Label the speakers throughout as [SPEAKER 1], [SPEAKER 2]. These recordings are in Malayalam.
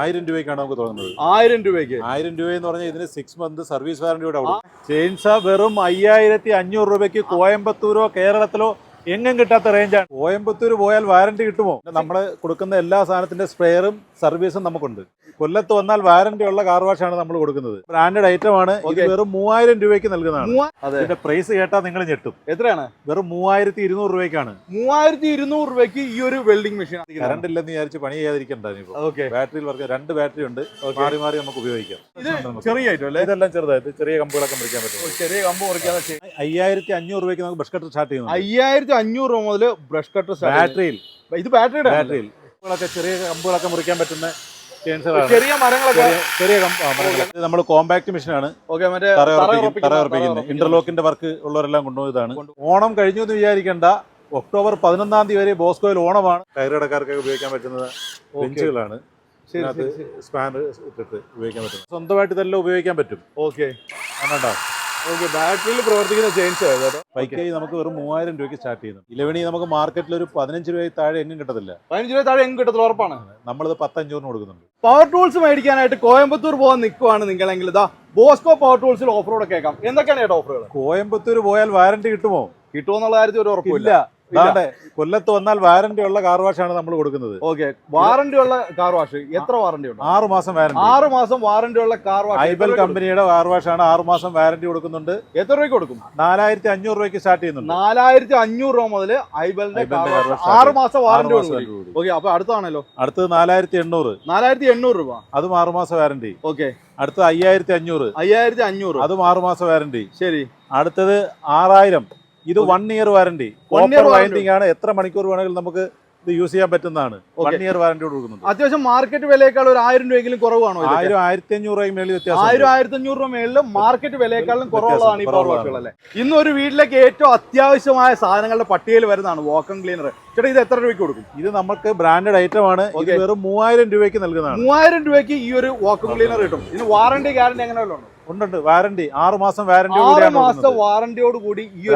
[SPEAKER 1] ആയിരം രൂപയ്ക്കാണ് നമുക്ക് തുടങ്ങുന്നത്.
[SPEAKER 2] ആയിരം രൂപയ്ക്ക്.
[SPEAKER 1] ആയിരം രൂപ എന്ന് പറഞ്ഞാൽ ഇതിന് സിക്സ് മന്ത് സർവീസ് വാറന്റിയോടെ ചെയിൻസ വെറും അയ്യായിരത്തി അഞ്ഞൂറ് രൂപയ്ക്ക് കോയമ്പത്തൂരോ കേരളത്തിലോ എങ്ങും കിട്ടാത്ത റേഞ്ചാണ് കോയമ്പത്തൂർ പോയാൽ വാറണ്ടി കിട്ടുമോ? നമ്മൾ കൊടുക്കുന്ന എല്ലാ സാധനത്തിന്റെ സ്പ്രെയറും സർവീസും നമുക്കുണ്ട്. കൊല്ലത്ത് വന്നാൽ വാറണ്ടി ഉള്ള കാർ വാഷാണ് നമ്മൾ കൊടുക്കുന്നത്. ബ്രാൻഡഡ് ഐറ്റം ആണ്. ഇത്. വെറും മൂവായിരം രൂപയ്ക്ക് നൽകുന്നതാണ്. അതിന്റെ പ്രൈസ് കേട്ടാൽ നിങ്ങൾ ഞെട്ടും.
[SPEAKER 2] എത്രയാണ്?
[SPEAKER 1] വെറും മൂവായിരത്തി ഇരുന്നൂറ് രൂപയ്ക്കാണ്.
[SPEAKER 2] മൂവായിരത്തി ഇരുന്നൂറ് രൂപയ്ക്ക് ഈ ഒരു വെൽഡിംഗ് മെഷീൻ
[SPEAKER 1] കറണ്ട് ഇല്ലെന്ന് വിചാരിച്ച് പണി ചെയ്യാതിരിക്കണ്ട ഇനിയിപ്പോ.
[SPEAKER 2] ഓക്കെ
[SPEAKER 1] ബാറ്ററിയിൽ വർക്ക് രണ്ട് ബാറ്ററി ഉണ്ട്. മാറി മാറി നമുക്ക് ഉപയോഗിക്കാം.
[SPEAKER 2] ചെറിയ ഐറ്റം അല്ലേ?
[SPEAKER 1] ഇതെല്ലാം ചെറുതായിട്ട് ചെറിയ കമ്പുകളൊക്കെ മുറിക്കാൻ പറ്റും.
[SPEAKER 2] ചെറിയ കമ്പ് മുറിക്കാതെ
[SPEAKER 1] അയ്യായിരത്തി അഞ്ഞൂറ് രൂപയ്ക്ക് നമുക്ക് ബസ് കട്ടർ സ്റ്റാർട്ട് ചെയ്യുന്നു
[SPEAKER 2] അയ്യായിരത്തി അഞ്ഞൂറ് രൂപ മുതൽ ബ്രഷ് കട്ടർ
[SPEAKER 1] ബാറ്ററിയിൽ
[SPEAKER 2] ഇത് ബാറ്ററിയുടെ
[SPEAKER 1] ബാറ്ററിയിൽ കമ്പുകളൊക്കെ ചെറിയ കമ്പുകളൊക്കെ മുറിക്കാൻ പറ്റുന്ന
[SPEAKER 2] ചെറിയ മരങ്ങളൊക്കെ
[SPEAKER 1] ചെറിയ നമ്മൾ കോമ്പാക്ട് മെഷീനാണ്. ഇന്റർലോക്കിന്റെ വർക്ക് ഉള്ളവരെല്ലാം കൊണ്ടുപോയതാണ്
[SPEAKER 2] കൊണ്ടു-
[SPEAKER 1] ഓണം കഴിഞ്ഞു എന്ന് വിചാരിക്കേണ്ട. ഒക്ടോബർ പതിനൊന്നാം തീയതി വരെ ബോസ്കോയിൽ ഓണമാണ്. കയറിടക്കാർക്ക് ഉപയോഗിക്കാൻ പറ്റുന്നത് ബെഞ്ചുകളാണ്. സ്പാനർ ഇട്ടിട്ട് ഉപയോഗിക്കാൻ പറ്റും സ്വന്തമായിട്ട് ഇതെല്ലാം ഉപയോഗിക്കാൻ പറ്റും.
[SPEAKER 2] ഓക്കെ.
[SPEAKER 1] അതുകൊണ്ടാ
[SPEAKER 2] ഓക്കെ ബാറ്ററിയിൽ പ്രവർത്തിക്കുന്ന ചേഞ്ച് കേട്ടോ
[SPEAKER 1] ബൈക്ക് നമുക്ക് വെറും മൂവായിരം രൂപയ്ക്ക് സ്റ്റാർട്ട് ചെയ്യുന്നു. ഇലവണി നമുക്ക് മാർക്കറ്റിൽ ഒരു പതിനഞ്ച് രൂപ താഴെ എങ്ങും കിട്ടത്തില്ല.
[SPEAKER 2] പതിനഞ്ച് രൂപ താഴെ എങ്ങും കിട്ടത്തില്ല ഉറപ്പാണ്.
[SPEAKER 1] നമ്മളിത് പത്തഞ്ചൂറിന് കൊടുക്കുന്നുണ്ട്.
[SPEAKER 2] പവർ ടൂൾസ് മേടിക്കാനായിട്ട് കോയമ്പത്തൂർ പോകാൻ നിൽക്കുവാണ് നിങ്ങളെങ്കിൽ. ഇതാ ബോസ്കോ പവർ ടൂൾസിൽ ഓഫറോഡ് കേൾക്കാം. എന്തൊക്കെയാണ് ഏട്ടാ ഓഫറുകൾ
[SPEAKER 1] കോയമ്പത്തൂർ പോയാൽ വാറന്റി കിട്ടുമോ?
[SPEAKER 2] കിട്ടുമോ എന്നുള്ള കാര്യത്തിൽ ഒരു ഉറപ്പില്ല
[SPEAKER 1] കൊല്ലത്ത് വന്നാൽ വാറന്റി ഉള്ള കാർ വാഷ് ആണ് നമ്മൾ കൊടുക്കുന്നത്.
[SPEAKER 2] ഓക്കെ വാറന്റി ഉള്ള കാർ വാഷ് എത്ര വാറന്റി ഉണ്ട്?
[SPEAKER 1] ആറ് മാസം വാറന്റി
[SPEAKER 2] ആറ് മാസം വാറന്റി ഉള്ള കാർ വാഷ്
[SPEAKER 1] ഐബൽ കമ്പനിയുടെ കാർ വാഷ് ആണ് ആറ് മാസം വാറന്റി കൊടുക്കുന്നുണ്ട്.
[SPEAKER 2] എത്ര രൂപയ്ക്ക് കൊടുക്കും?
[SPEAKER 1] നാലായിരത്തി അഞ്ഞൂറ് രൂപയ്ക്ക് സ്റ്റാർട്ട് ചെയ്യുന്നുണ്ട്.
[SPEAKER 2] നാലായിരത്തി അഞ്ഞൂറ് രൂപ മുതൽ ഐബലിന്റെ ആറ് മാസം വാറന്റി ഓക്കെ അപ്പൊ അടുത്താണല്ലോ.
[SPEAKER 1] അടുത്തത് നാലായിരത്തി എണ്ണൂറ്
[SPEAKER 2] നാലായിരത്തി എണ്ണൂറ് രൂപ.
[SPEAKER 1] അതും ആറ് മാസം വാറന്റി
[SPEAKER 2] ഓക്കെ
[SPEAKER 1] അടുത്തത് അയ്യായിരത്തി അഞ്ഞൂറ്
[SPEAKER 2] അയ്യായിരത്തി അഞ്ഞൂറ്
[SPEAKER 1] അതും ആറ് മാസം വാറന്റി
[SPEAKER 2] ശരി.
[SPEAKER 1] അടുത്തത് ആറായിരം. ഇത് one year warranty
[SPEAKER 2] One year
[SPEAKER 1] copper winding ആണ് എത്ര മണിക്കൂർ വേണമെങ്കിലും നമുക്ക് ഇത് യൂസ് ചെയ്യാൻ പറ്റുന്നതാണ്. വൺ ഇയർ വാറന്റി കൊടുക്കുന്നുണ്ട്
[SPEAKER 2] അത്യാവശ്യം മാർക്കറ്റ് വിലയേക്കാൾ ഒരു ആയിരം രൂപയെങ്കിലും കുറവാണോ?
[SPEAKER 1] ആയിരം ആയിരത്തി അഞ്ഞൂറ് രൂപ മേളിൽ വ്യത്യാസം
[SPEAKER 2] ആയിരം ആയിരത്തി അഞ്ഞൂറ് രൂപ മേളിൽ മാർക്കറ്റ് വിലയേക്കാളും കുറവുള്ളതാണ് ഈ പവർ. വാഷുകൾ അല്ലേ? ഇന്ന് ഒരു വീട്ടിലേക്ക് ഏറ്റവും അത്യാവശ്യമായ സാധനങ്ങളുടെ പട്ടികയിൽ വരുന്നതാണ് വാക്കം ക്ലീനർ ചേട്ടാ ഇത് എത്ര രൂപയ്ക്ക് കൊടുക്കും?
[SPEAKER 1] ഇത് നമുക്ക് ബ്രാൻഡഡ് ഐറ്റം ആണ്. ഇത്. വെറും മൂവായിരം രൂപയ്ക്ക് നൽകുന്നതാണ്.
[SPEAKER 2] മൂവായിരം രൂപയ്ക്ക് ഈ ഒരു വാക്കം ക്ലീനർ കിട്ടും. ഇതിന് വാറണ്ടി ഗ്യാരണ്ടി വല്ലതും ഉണ്ടോ
[SPEAKER 1] ഉണ്ടുണ്ട്. വാറന്റി ആറ് മാസം വാറന്റി
[SPEAKER 2] ആറ് മാസത്തെ വാറന്റിയോട് കൂടി ഈ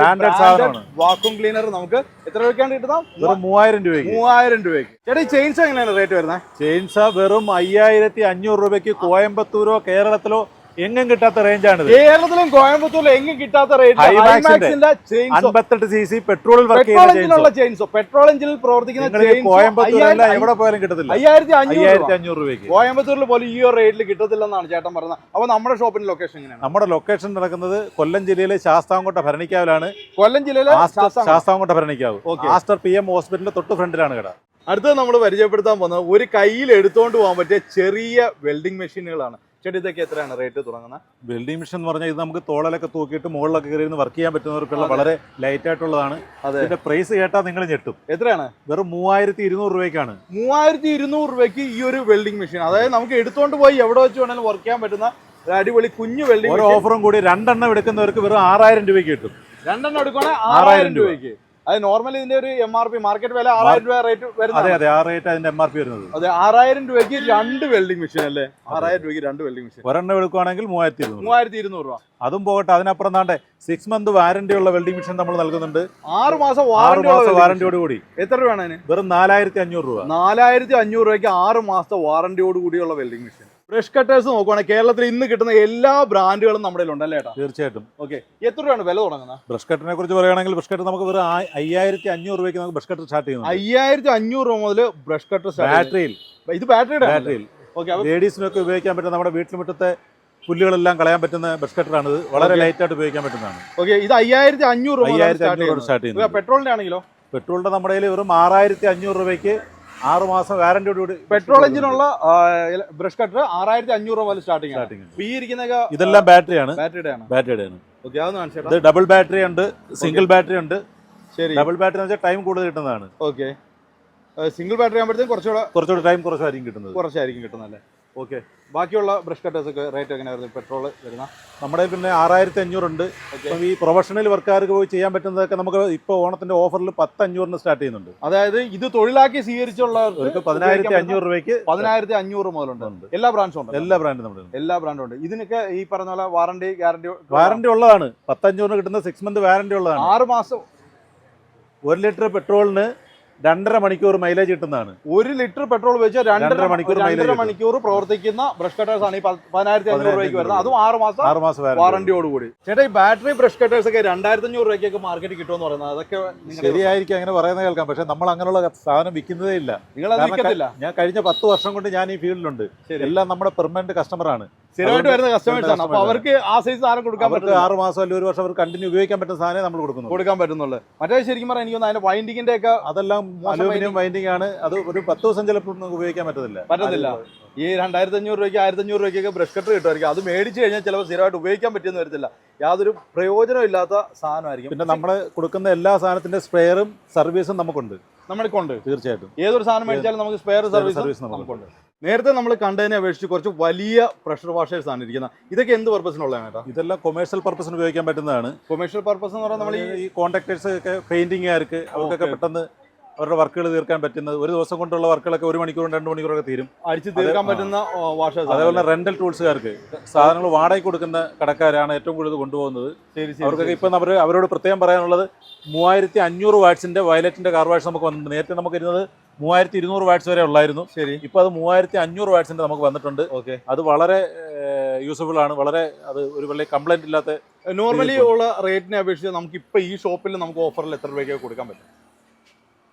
[SPEAKER 2] വാക്വം ക്ലീനർ നമുക്ക് എത്ര രൂപയ്ക്കാണ് കിട്ടുന്നത്?
[SPEAKER 1] വെറും മൂവായിരം രൂപയ്ക്ക്.
[SPEAKER 2] മൂവായിരം രൂപയ്ക്ക്. ചേട്ടാ ചെയിൻസ് എങ്ങനെയാണ് റേറ്റ് വരുന്നത്?
[SPEAKER 1] ചെയിൻസ വെറും അയ്യായിരത്തി അഞ്ഞൂറ് രൂപയ്ക്ക് കോയമ്പത്തൂരോ കേരളത്തിലോ എങ്ങും കിട്ടാത്ത റേഞ്ചാണ്
[SPEAKER 2] കേരളത്തിലും കോയമ്പത്തൂരിലും എങ്ങും കിട്ടാത്ത റേഞ്ച്
[SPEAKER 1] അൻപത്തെട്ട് സി സി പെട്രോളിൽ
[SPEAKER 2] ചെയിൻസോ പെട്രോൾ എഞ്ചിനിൽ പ്രവർത്തിക്കുന്ന
[SPEAKER 1] കോയമ്പത്തൂരല്ല എവിടെ പോയാലും കിട്ടത്തില്ല.
[SPEAKER 2] അയ്യായിരത്തി
[SPEAKER 1] അയ്യായിരത്തി. അഞ്ഞൂറ് രൂപയ്ക്ക്.
[SPEAKER 2] കോയമ്പത്തൂരിൽ പോലും ഈ ഒരു റേറ്റിൽ കിട്ടത്തില്ലെന്നാണ് ചേട്ടൻ പറഞ്ഞത് അപ്പൊ നമ്മുടെ ഷോപ്പിന്റെ ലൊക്കേഷൻ എങ്ങനെയാണ്?
[SPEAKER 1] നമ്മുടെ ലൊക്കേഷൻ നടക്കുന്നത് കൊല്ലം ജില്ലയിലെ ശാസ്താംകോട്ട ഭരണിക്കാവിലാണ്.
[SPEAKER 2] കൊല്ലം ജില്ലയിലെ Sasthamkotta.
[SPEAKER 1] Sasthamkotta Bharanikkavu. Aster P M ഹോസ്പിറ്റലിന്റെ തൊട്ട് ഫ്രണ്ടിലാണ് കട.
[SPEAKER 2] അടുത്തത് നമ്മൾ പരിചയപ്പെടുത്താൻ പോകുന്നത് ഒരു കയ്യിൽ എടുത്തുകൊണ്ട് പോകാൻ പറ്റിയ ചെറിയ വെൽഡിംഗ് മെഷീനുകളാണ് ചേട്ടാ ഇതൊക്കെ എത്രയാണ് റേറ്റ് തുടങ്ങുന്നത്
[SPEAKER 1] വെൽഡിംഗ് മെഷീൻ എന്ന് പറഞ്ഞാൽ ഇത് നമുക്ക് തോളലൊക്കെ തൂക്കിയിട്ട് മുകളിലൊക്കെ കയറി ഇരുന്ന് വർക്ക് ചെയ്യാൻ പറ്റുന്നവർക്കുള്ള. വളരെ ലൈറ്റ് ആയിട്ടുള്ളതാണ്.
[SPEAKER 2] അതെ.
[SPEAKER 1] പ്രൈസ് കേട്ടാൽ നിങ്ങൾ ഞെട്ടും.
[SPEAKER 2] എത്രയാണ്?
[SPEAKER 1] വെറും മൂവായിരത്തി ഇരുന്നൂറ് രൂപയ്ക്കാണ്.
[SPEAKER 2] മൂവായിരത്തി ഇരുന്നൂറ് രൂപയ്ക്ക് ഈ ഒരു വെൽഡിംഗ് മെഷീൻ അതായത് നമുക്ക് എടുത്തോണ്ട് പോയി എവിടെ വെച്ച് വേണമെങ്കിലും വർക്ക് ചെയ്യാൻ പറ്റുന്ന ഒരു അടിപൊളി കുഞ്ഞു വെൽഡിംഗ്
[SPEAKER 1] ഓരോ ഓഫറും കൂടി രണ്ടെണ്ണം എടുക്കുന്നവർക്ക് വെറും ആറായിരം രൂപയ്ക്ക് കിട്ടും.
[SPEAKER 2] രണ്ടെണ്ണം എടുക്കുകയാണെങ്കിൽ
[SPEAKER 1] ആറായിരം
[SPEAKER 2] രൂപയ്ക്ക്. അത് നോർമലി ഇതിന്റെ ഒരു എം ആർ പി മാർക്കറ്റ് വില ആറായിരം രൂപ റേറ്റ്
[SPEAKER 1] അതെ
[SPEAKER 2] വരുന്നത്
[SPEAKER 1] അതെ ആ റേറ്റ് അതിന്റെ എം ആർ പി വരുന്നത്.
[SPEAKER 2] അതെ ആറായിരം രൂപയ്ക്ക് രണ്ട് വെൽഡിംഗ് മെഷീൻ അല്ലേ? ആറായിരം രൂപയ്ക്ക് രണ്ട് വെൽഡിംഗ് മെഷീൻ
[SPEAKER 1] ഒരെണ്ണം എടുക്കുവാണെങ്കിൽ മൂവായിരത്തി ഇരുന്നൂറ്
[SPEAKER 2] മൂവായിരത്തി ഇരുന്നൂറ് രൂപ.
[SPEAKER 1] അതും പോകട്ടെ അതിനപ്പുറം താണ്ടെ സിക്സ് മന്ത് വാറന്റി ഉള്ള വെൽഡിംഗ് മെഷീൻ നമ്മൾ നൽകുന്നുണ്ട്.
[SPEAKER 2] ആറ് മാസം
[SPEAKER 1] ആറ് മാസം വാറന്റിയോട് കൂടി
[SPEAKER 2] എത്ര രൂപയാണ് അതിന്?
[SPEAKER 1] വെറും നാലായിരത്തി അഞ്ഞൂറ് രൂപ.
[SPEAKER 2] നാലായിരത്തി അഞ്ഞൂറ് രൂപയ്ക്ക് ആറ് മാസത്തെ വാറന്റിയോട് കൂടിയുള്ള വെൽഡിംഗ് മെഷീൻ ബ്രഷ് കട്ടേഴ്സ് നോക്കുവാണെങ്കിൽ കേരളത്തിൽ ഇന്ന് കിട്ടുന്ന എല്ലാ ബ്രാൻഡുകളും നമ്മുടെ ഉണ്ട് അല്ലേ
[SPEAKER 1] തീർച്ചയായിട്ടും.
[SPEAKER 2] ഓക്കെ എത്ര രൂപയാണ് വില തുടങ്ങുന്നത്?
[SPEAKER 1] ബ്രഷ് കട്ടിനെ കുറിച്ച് പറയുകയാണെങ്കിൽ ബ്രഷ് കട്ടർ നമുക്ക് വെറും അയ്യായിരത്തി അഞ്ഞൂറ് രൂപയ്ക്ക് നമുക്ക് ബ്രഷ് കട്ടർ സ്റ്റാർട്ട് ചെയ്യുന്നത്
[SPEAKER 2] അയ്യായിരത്തി അഞ്ഞൂറ് രൂപ മുതൽ ബ്രഷ് കട്ടർ
[SPEAKER 1] ബാറ്ററിയിൽ
[SPEAKER 2] ഇത് ബാറ്ററിയുടെ
[SPEAKER 1] ബാറ്ററിയിൽ ലേഡീസിനൊക്കെ ഉപയോഗിക്കാൻ പറ്റുന്ന നമ്മുടെ വീട്ടിൽ മുറ്റത്തെ പുല്ലുകളെല്ലാം കളയാൻ പറ്റുന്ന ബ്രഷ് ഇത്. വളരെ ലൈറ്റ് ആയിട്ട് ഉപയോഗിക്കാൻ പറ്റുന്നതാണ്.
[SPEAKER 2] ഓക്കെ ഇത് അയ്യായിരത്തി അഞ്ഞൂറ് രൂപ
[SPEAKER 1] അയ്യായിരത്തി അഞ്ഞൂറ് സ്റ്റാർട്ട് ചെയ്യുന്നത്.
[SPEAKER 2] പെട്രോളിന്റെ ആണെങ്കിലോ?
[SPEAKER 1] പെട്രോളിന്റെ നമ്മുടെ കയ്യിൽ വെറും ആറായിരത്തി അഞ്ഞൂറ് രൂപയ്ക്ക് ആറ് മാസം വാറന്റിയോട് കൂടി
[SPEAKER 2] പെട്രോൾ എഞ്ചിനുള്ള ബ്രഷ് കട്ടർ ആറായിരത്തി അഞ്ഞൂറ് രൂപ മുതൽ സ്റ്റാർട്ടിംഗ് ഈ ഇരിക്കുന്നൊക്കെ
[SPEAKER 1] ഇതെല്ലാം ബാറ്ററിയാണ്
[SPEAKER 2] ബാറ്ററിയുടെ ആണ്.
[SPEAKER 1] ബാറ്ററിയുടെ ആണ്.
[SPEAKER 2] ഓക്കെ അതൊന്ന് കാണിച്ചേട്ടാ.
[SPEAKER 1] ഇത് ഡബിൾ ബാറ്ററി ഉണ്ട് സിംഗിൾ ബാറ്ററി ഉണ്ട്.
[SPEAKER 2] ശരി.
[SPEAKER 1] ഡബിൾ ബാറ്ററി വെച്ചാൽ ടൈം കൂടുതൽ കിട്ടുന്നതാണ്.
[SPEAKER 2] ഓക്കെ സിംഗിൾ ബാറ്ററി ആകുമ്പോഴത്തേക്കും കുറച്ചുകൂടെ
[SPEAKER 1] കുറച്ചുകൂടെ ടൈം കുറച്ചായിരിക്കും കിട്ടുന്നത്.
[SPEAKER 2] കുറച്ചായിരിക്കും കിട്ടുന്നല്ലേ ഓക്കെ. ബാക്കിയുള്ള ബ്രഷ് കട്ടേഴ്സൊക്കെ റേറ്റ് എങ്ങനെയായിരുന്നു? പെട്രോൾ വരുന്ന?
[SPEAKER 1] നമ്മുടെ പിന്നെ ആറായിരത്തി അഞ്ഞൂറുണ്ട് അപ്പം ഈ പ്രൊഫഷണൽ വർക്കാർക്ക് പോയി ചെയ്യാൻ പറ്റുന്നതൊക്കെ നമുക്ക് ഇപ്പോൾ ഓണത്തിന്റെ ഓഫറിൽ പത്ത് അഞ്ഞൂറിന് സ്റ്റാർട്ട് ചെയ്യുന്നുണ്ട്.
[SPEAKER 2] അതായത് ഇത് തൊഴിലാക്കി സ്വീകരിച്ചുള്ള
[SPEAKER 1] പതിനായിരത്തി അഞ്ഞൂറ് രൂപയ്ക്ക്
[SPEAKER 2] പതിനായിരത്തി അഞ്ഞൂറ് മുതലുണ്ട് എല്ലാ ബ്രാൻഡും ഉണ്ട്
[SPEAKER 1] എല്ലാ ബ്രാൻഡും നമ്മുടെ ഉണ്ട്.
[SPEAKER 2] എല്ലാ ബ്രാൻഡും ഉണ്ട്. ഇതിനൊക്കെ ഈ പറഞ്ഞ പോലെ വാറണ്ടി ഗ്യാരണ്ടി
[SPEAKER 1] വാറണ്ടി ഉള്ളതാണ്. പത്തഞ്ഞൂറിന് കിട്ടുന്ന സിക്സ് മന്ത് വാറണ്ടി ഉള്ളതാണ്.
[SPEAKER 2] ആറ് മാസം.
[SPEAKER 1] ഒരു ലിറ്റർ പെട്രോളിന് രണ്ടര മണിക്കൂർ മൈലേജ് കിട്ടുന്നതാണ്.
[SPEAKER 2] ഒരു ലിറ്റർ പെട്രോൾ ഉപയോഗിച്ച് രണ്ടര
[SPEAKER 1] മണിക്കൂർ
[SPEAKER 2] രണ്ടര മണിക്കൂർ പ്രവർത്തിക്കുന്ന ബ്രഷ് കട്ടേഴ്സ് ആണ് ഈ പതിനായിരത്തി അഞ്ഞൂറ് രൂപയ്ക്ക് വരുന്നത്. അതും ആറ് മാസം
[SPEAKER 1] ആറ് മാസം
[SPEAKER 2] വാറണ്ടിയോടുകൂടി കൂടി. ചേട്ടാ ഈ ബാറ്ററി ബ്രഷ് കട്ടേഴ്സ് ഒക്കെ രണ്ടായിരത്തി അഞ്ഞൂറ് രൂപയ്ക്കൊക്കെ മാർക്കറ്റിൽ കിട്ടുമെന്ന് പറയുന്നത്? അതൊക്കെ
[SPEAKER 1] ശരിയായിരിക്കും അങ്ങനെ പറയുന്നത് കേൾക്കാം. പക്ഷെ നമ്മൾ അങ്ങനെയുള്ള സാധനം വിൽക്കുന്നതേ ഇല്ല. നിങ്ങൾ
[SPEAKER 2] വിൽക്കത്തില്ല.
[SPEAKER 1] ഞാൻ കഴിഞ്ഞ പത്ത് വർഷം കൊണ്ട് ഞാൻ ഈ ഫീൽഡിലുണ്ട്. എല്ലാം നമ്മുടെ പെർമനന്റ് കസ്റ്റമറാണ്
[SPEAKER 2] സ്ഥിരമായിട്ട് വരുന്ന കസ്റ്റമേഴ്സ് ആണ്.
[SPEAKER 1] അപ്പോൾ
[SPEAKER 2] അവർക്ക് ആ സൈസ് സാധനം കൊടുക്കാൻ പറ്റും
[SPEAKER 1] ആറ് മാസം അല്ലെങ്കിൽ ഒരു വർഷം അവർ കണ്ടിന്യൂ ഉപയോഗിക്കാൻ പറ്റുന്ന സാധനം നമ്മൾ കൊടുക്കുന്നു
[SPEAKER 2] കൊടുക്കാൻ പറ്റുന്നുള്ളൂ. മറ്റേ ശരിക്കും പറഞ്ഞാൽ എനിക്ക് തോന്നുന്നു അതിന്റെ വൈൻഡിങ്ങിന്റെ ഒക്കെ
[SPEAKER 1] അതെല്ലാം അലൂമിനിയം വൈൻഡിങ് ആണ്. അത് ഒരു പത്ത് ദിവസം ചിലപ്പോൾ ഉപയോഗിക്കാൻ പറ്റത്തില്ല.
[SPEAKER 2] പറ്റത്തില്ല. ഈ രണ്ടായിരത്തി അഞ്ഞൂറ് രൂപയ്ക്ക് ആയിരത്തി അഞ്ഞൂറ് രൂപയ്ക്കൊക്കെ ബ്രഷ് കട്ടർ കിട്ടുമായിരിക്കും. അത് മേടിച്ച് കഴിഞ്ഞാൽ ചിലപ്പോൾ സ്ഥിരമായിട്ട് ഉപയോഗിക്കാൻ പറ്റിയെന്ന് വരത്തില്ല. യാതൊരു പ്രയോജനം ഇല്ലാത്ത സാധനമായിരിക്കും.
[SPEAKER 1] പിന്നെ നമ്മൾ കൊടുക്കുന്ന എല്ലാ സാധനത്തിന്റെ സ്പെയറും സർവീസും നമുക്കുണ്ട്.
[SPEAKER 2] നമ്മൾക്കുണ്ട്
[SPEAKER 1] തീർച്ചയായിട്ടും.
[SPEAKER 2] ഏതൊരു സാധനം മേടിച്ചാലും നമുക്ക് സ്പെയർ സർവീസ്
[SPEAKER 1] സർവീസ് നമുക്ക്
[SPEAKER 2] നമുക്കുണ്ട്. നേരത്തെ നമ്മൾ കണ്ടതിനെ അപേക്ഷിച്ച് കുറച്ച് വലിയ പ്രഷർ വാഷേഴ്സ് ആണ് ഇരിക്കുന്നത്. ഇതൊക്കെ എന്ത് പർപ്പസിനുള്ളതാണ് കേട്ടോ
[SPEAKER 1] ഇതെല്ലാം കൊമേഴ്ഷ്യൽ പർപ്പസിന് ഉപയോഗിക്കാൻ പറ്റുന്നതാണ്.
[SPEAKER 2] കൊമേഴ്ഷ്യൽ പർപ്പസ് എന്ന് പറഞ്ഞാൽ നമ്മൾ ഈ
[SPEAKER 1] ഈ കോൺട്രാക്ടേഴ്സ് ഒക്കെ പെയിന്റിങ്ങുകാർക്ക് അവർക്കൊക്കെ പെട്ടെന്ന് അവരുടെ വർക്കുകൾ തീർക്കാൻ പറ്റുന്നത്. ഒരു ദിവസം കൊണ്ടുള്ള വർക്കുകളൊക്കെ ഒരു മണിക്കൂറും രണ്ട് മണിക്കൂറൊക്കെ തീരും.
[SPEAKER 2] അടിച്ച് തീർക്കാൻ പറ്റുന്ന
[SPEAKER 1] അതേപോലെ റെന്റൽ ടൂൾസുകാർക്ക് സാധനങ്ങൾ വാടകയ്ക്ക് കൊടുക്കുന്ന കടക്കാരാണ് ഏറ്റവും കൂടുതൽ കൊണ്ടുപോകുന്നത്. അവർക്കൊക്കെ ഇപ്പം അവർ അവരോട് പ്രത്യേകം പറയാനുള്ളത് മൂവായിരത്തി അഞ്ഞൂറ് വാട്സിന്റെ വയലറ്റിന്റെ കാർ വാഷ് നമുക്ക് വന്നിട്ടുണ്ട്. നേരത്തെ നമുക്ക് ഇരുന്നത് മൂവായിരത്തി ഇരുന്നൂറ് വാട്സ് വരെ ഉള്ളായിരുന്നു.
[SPEAKER 2] ശരി.
[SPEAKER 1] ഇപ്പോൾ അത് മൂവായിരത്തി അഞ്ഞൂറ് വാട്സിന്റെ നമുക്ക് വന്നിട്ടുണ്ട്.
[SPEAKER 2] ഓക്കെ.
[SPEAKER 1] അത് വളരെ യൂസ്ഫുൾ ആണ്. വളരെ അത് ഒരു വലിയ കംപ്ലൈന്റ് ഇല്ലാത്ത
[SPEAKER 2] നോർമലി ഉള്ള റേറ്റിനെ അപേക്ഷിച്ച് നമുക്ക് ഇപ്പൊ ഈ ഷോപ്പിൽ നമുക്ക് ഓഫറിൽ എത്ര രൂപയ്ക്ക് കൊടുക്കാൻ പറ്റും?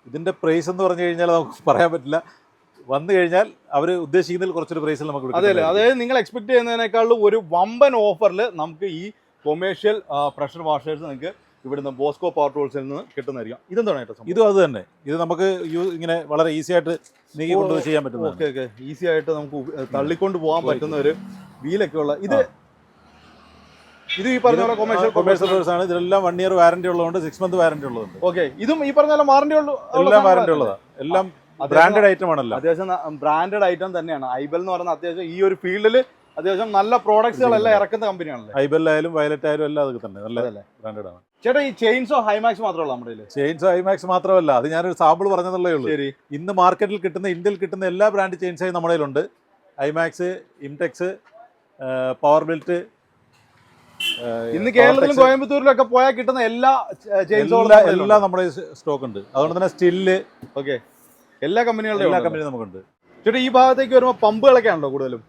[SPEAKER 1] ഇതിന്റെ പ്രൈസ് എന്ന് പറഞ്ഞു കഴിഞ്ഞാൽ നമുക്ക് പറയാൻ പറ്റില്ല. വന്നു കഴിഞ്ഞാൽ അവർ ഉദ്ദേശിക്കുന്നതിൽ കുറച്ചൊരു പ്രൈസിൽ നമുക്ക്
[SPEAKER 2] അതെ അല്ലേ? അതായത് നിങ്ങൾ എക്സ്പെക്ട് ചെയ്യുന്നതിനേക്കാളും ഒരു വമ്പൻ ഓഫറിൽ നമുക്ക് ഈ കൊമേഴ്ഷ്യൽ പ്രഷർ വാഷേഴ്സ് നിങ്ങൾക്ക് ഇവിടുന്ന് ബോസ്കോ പവർ ടൂൾസിൽ നിന്ന് കിട്ടുന്നതായിരിക്കും. ഇതെന്താണ് കേട്ടോ സംഭവം?
[SPEAKER 1] ഇതും അത് തന്നെ. ഇത് നമുക്ക് ഇങ്ങനെ വളരെ ഈസി ആയിട്ട് നീക്കി കൊണ്ടുപോയി ചെയ്യാൻ പറ്റുന്നതാണ്.
[SPEAKER 2] Okay okay. ഈസി ആയിട്ട് നമുക്ക് തള്ളിക്കൊണ്ട് പോകാൻ പറ്റുന്ന ഒരു വീലൊക്കെ ഉള്ള ഇത് ഇത് ഈ പറഞ്ഞ പോലെ കൊമേഴ്ഷ്യൽ
[SPEAKER 1] കൊമേഴ്ഷ്യൽ ആണ്. ഇതിലെല്ലാം വൺ ഇയർ വാറന്റി ഉള്ളതുകൊണ്ട് സിക്സ് മന്ത് വാറന്റി ഉള്ളതുണ്ട്.
[SPEAKER 2] ഓക്കെ ഇതും ഈ പറഞ്ഞ പോലെ വാറന്റി ഉള്ളൂ
[SPEAKER 1] എല്ലാം വാറന്റി ഉള്ളതാണ് എല്ലാം ബ്രാൻഡഡ് ഐറ്റം ആണല്ലോ.
[SPEAKER 2] അത്യാവശ്യം ബ്രാൻഡഡ് ഐറ്റം തന്നെയാണ്. ഐബൽ എന്ന് പറയുന്ന അത്യാവശ്യം ഈ ഒരു ഫീൽഡിൽ അത്യാവശ്യം നല്ല പ്രോഡക്ട്സുകളെല്ലാം ഇറക്കുന്ന കമ്പനിയാണല്ലേ
[SPEAKER 1] ഐബൽ ആയാലും വയലറ്റ് ആയാലും എല്ലാം അതൊക്കെ തന്നെ. നല്ല? ബ്രാൻഡഡ് ആണ്.
[SPEAKER 2] ചേട്ടാ ഈ ചെയിൻസോ ഹൈമാക്സ് മാത്രമല്ല നമ്മുടെ
[SPEAKER 1] ചെയിൻസോ ഹൈമാക്സ് മാത്രമല്ല. അത് ഞാനൊരു സാമ്പിൾ പറഞ്ഞതല്ലേ ഉള്ളൂ.
[SPEAKER 2] ശരി.
[SPEAKER 1] ഇന്ന് മാർക്കറ്റിൽ കിട്ടുന്ന ഇന്ത്യയിൽ കിട്ടുന്ന എല്ലാ ബ്രാൻഡ് ചെയിൻസായും നമ്മുടെ കയ്യിലുണ്ട്. ഹൈമാക്സ് ഇംടെക്സ് പവർ ബിൽറ്റ്
[SPEAKER 2] ഇന്ന് കേരളത്തിലും കോയമ്പത്തൂരിലും ഒക്കെ പോയാൽ കിട്ടുന്ന എല്ലാ ചെയിൻസോളും
[SPEAKER 1] എല്ലാം നമ്മുടെ സ്റ്റോക്ക് ഉണ്ട് അതുകൊണ്ട് തന്നെ സ്റ്റില്ല്
[SPEAKER 2] ഓക്കെ. എല്ലാ കമ്പനികളുടെ
[SPEAKER 1] എല്ലാ കമ്പനിയും നമുക്കുണ്ട്.
[SPEAKER 2] ചേട്ടാ ഈ ഭാഗത്തേക്ക് വരുമ്പോൾ പമ്പുകളൊക്കെ ആണല്ലോ കൂടുതലും?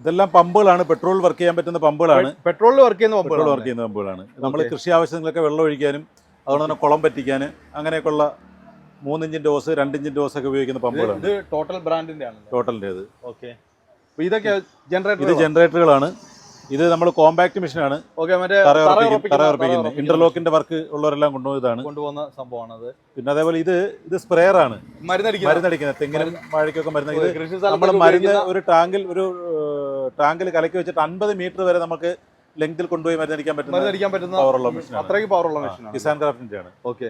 [SPEAKER 1] ഇതെല്ലാം പമ്പുകളാണ്. പെട്രോൾ വർക്ക് ചെയ്യാൻ പറ്റുന്ന പമ്പുകളാണ്.
[SPEAKER 2] പെട്രോൾ വർക്ക് ചെയ്യുന്ന
[SPEAKER 1] പെട്രോൾ
[SPEAKER 2] പമ്പുകൾ
[SPEAKER 1] വർക്ക് ചെയ്യുന്ന പമ്പുകളാണ്. നമ്മൾ. കൃഷി ആവശ്യങ്ങളൊക്കെ വെള്ളം ഒഴിക്കാനും അതുകൊണ്ട് തന്നെ കുളം പറ്റിക്കാൻ അങ്ങനെയൊക്കെയുള്ള മൂന്നിഞ്ചിന്റെ ഡോസ് രണ്ടിഞ്ചിന്റെ ഡോസ് ഒക്കെ ഉപയോഗിക്കുന്ന പമ്പുകളാണ്.
[SPEAKER 2] ഇത് ടോട്ടൽ ബ്രാൻഡിന്റെ ടോട്ടലിന്റെ
[SPEAKER 1] ഇത്
[SPEAKER 2] ഓക്കെ. ഇതൊക്കെ ജനറേറ്റർ ഇത്
[SPEAKER 1] ജനറേറ്ററുകളാണ് ഇത് നമ്മൾ കോമ്പാക്ട് മെഷീനാണ്
[SPEAKER 2] ഓക്കെ മറ്റേ
[SPEAKER 1] തറ
[SPEAKER 2] തറ
[SPEAKER 1] ഉറപ്പിക്കുന്ന
[SPEAKER 2] ഉറപ്പിക്കുന്ന-
[SPEAKER 1] തറ
[SPEAKER 2] തറ
[SPEAKER 1] ഉറപ്പിക്കുന്നത്
[SPEAKER 2] ഉറപ്പിക്കുന്ന
[SPEAKER 1] ഇന്റർലോക്കിന്റെ വർക്ക് ഉള്ളവരെല്ലാം കൊണ്ടുപോയതാണ്
[SPEAKER 2] കൊണ്ടുപോകുന്ന സംഭവമാണത്.
[SPEAKER 1] പിന്നെ അതേപോലെ ഇത് ഇത് സ്പ്രെയർ ആണ്.
[SPEAKER 2] മരുന്നടിക്കുന്ന
[SPEAKER 1] മരുന്നടിക്കുന്നത്. തെങ്ങിനും വാഴയ്ക്കൊക്കെ
[SPEAKER 2] മരുന്ന്
[SPEAKER 1] നമ്മൾ മരുന്ന് ഒരു ടാങ്കിൽ ഒരു ടാങ്കിൽ കലക്കി വെച്ചിട്ട് അൻപത് മീറ്റർ വരെ നമുക്ക് ലെങ്തിൽ കൊണ്ടുപോയി മരുന്നടിക്കാൻ പറ്റുന്ന പവറുള്ള മെഷീൻ
[SPEAKER 2] അത്രയ്ക്ക് പവറുള്ള മെഷീൻ
[SPEAKER 1] കിസാൻ ക്രാഫ്റ്റിന്റെ ആണ്.
[SPEAKER 2] ഓക്കെ.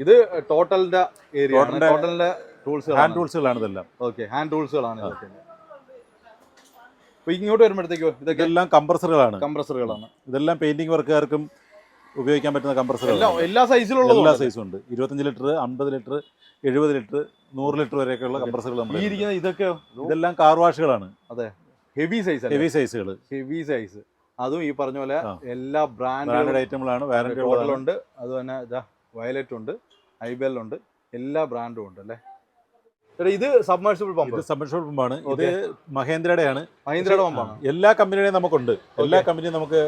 [SPEAKER 2] ഇത് ടോട്ടലിന്റെ ഏരിയ
[SPEAKER 1] ടോട്ടലിന്റെ-
[SPEAKER 2] ടൂൾസ്
[SPEAKER 1] ഹാൻഡ് ടൂൾസുകളാണ് ഇതെല്ലാം.
[SPEAKER 2] ഓക്കെ ഹാൻഡ് ടൂൾസുകളാണ് ഇതൊക്കെ. ഇങ്ങോട്ട് വരുമ്പോഴത്തേക്കോ ഇതൊക്കെ
[SPEAKER 1] എല്ലാം കംപ്രസറുകളാണ്
[SPEAKER 2] കംപ്രസറുകളാണ്
[SPEAKER 1] ഇതെല്ലാം പെയിന്റിംഗ് വർക്കുകാർക്കും ഉപയോഗിക്കാൻ പറ്റുന്ന കംപ്രസറുകൾ
[SPEAKER 2] എല്ലാ സൈസിലുള്ള
[SPEAKER 1] എല്ലാ സൈസും ഉണ്ട്. ഇരുപത്തഞ്ച് ലിറ്റർ അമ്പത് ലിറ്റർ എഴുപത് ലിറ്റർ നൂറ് ലിറ്റർ വരെയൊക്കെയുള്ള കംപ്രസറുകൾ
[SPEAKER 2] ഈ ഇരിക്കുന്ന ഇതൊക്കെ
[SPEAKER 1] ഇതെല്ലാം കാർ വാഷുകളാണ് അതെ.
[SPEAKER 2] ഹെവി സൈസ്
[SPEAKER 1] ഹെവി സൈസുകൾ
[SPEAKER 2] ഹെവി സൈസ് അതും ഈ പറഞ്ഞ പോലെ എല്ലാ ബ്രാൻഡ്
[SPEAKER 1] ഐറ്റങ്ങളാണ് വാറന്റി
[SPEAKER 2] ഉണ്ട്. അത് തന്നെ വയലറ്റ് ഉണ്ട് ഐബെൽ ഉണ്ട് എല്ലാ ബ്രാൻഡും ഉണ്ട് അല്ലേ ഇത് സബ്മേഴ്സിബിൾ പമ്പ്
[SPEAKER 1] ഇത് സബ്മിഷൻ പമ്പാണ് ഇത്. മഹേന്ദ്രയുടെ ആണ്
[SPEAKER 2] മഹേന്ദ്രയുടെ പമ്പാണ്
[SPEAKER 1] എല്ലാ കമ്പനിയുടെയും നമുക്കുണ്ട്. എല്ലാ കമ്പനിയും നമുക്ക്